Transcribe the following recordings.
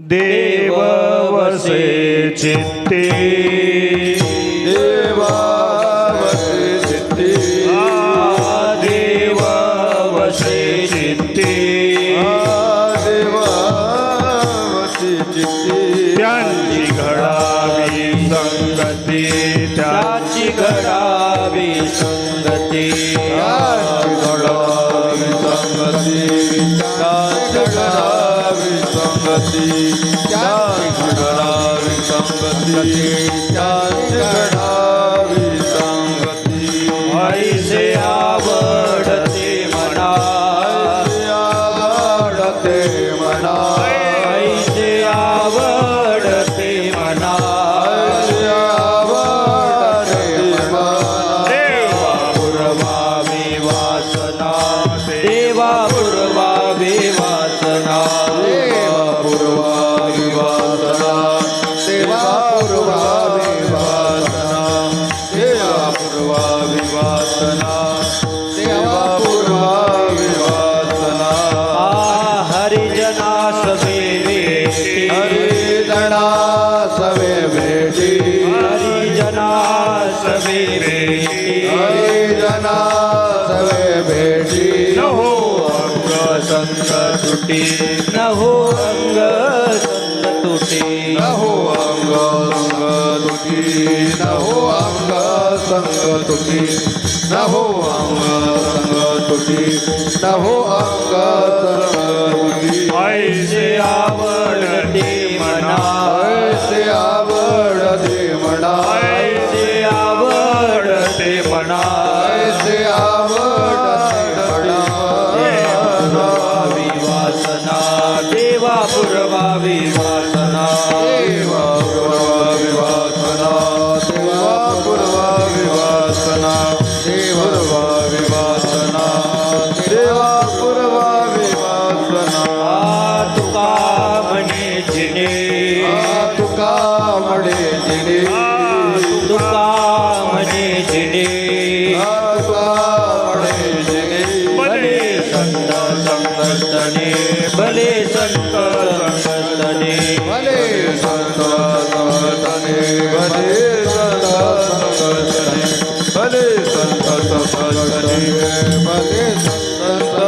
देव वसे चित्ते। देवावसे चित्ते। देव वसे चित्ते। देवावसे चित्ते। त्यांची घडावी संगती त्या त्याची घडावी संगती। ચાર ગણાર સંબંધી ચાર ગણાર सवे हरिजना सवे भेटी. न हो. अंग संग तुटी. न हो अंग संग तुटे. न हो अंग संग तुटी. न हो अंग संग तुटी. न हो अंग संग तुटी. न हो अंग संग Bhavi Mata. Santa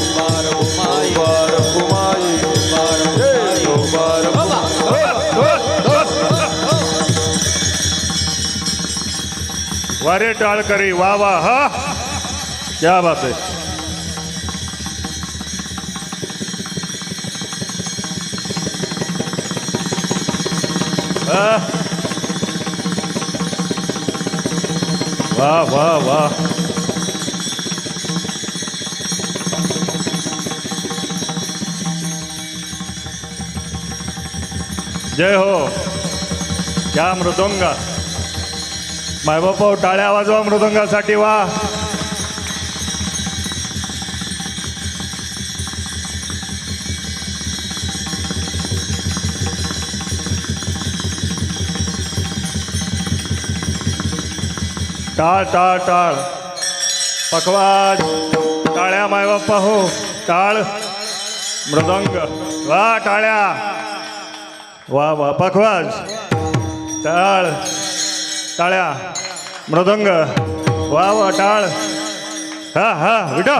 वारे टाल करी, वाह वाह क्या बात है। वाह वाह वाह। जय हो। क्या मृदंगा। मायबापा टाळ्या वाजवा मृदंगासाठी वा. टाळ टाळ टाळ. पकवाज. टाळ्या मायबाप्पा हो टाळ. मृदंग. वा टाळ्या. वा वा पखवाज टाळ. टाळ्या मृदंग वा वा टाळ हा हा विटा.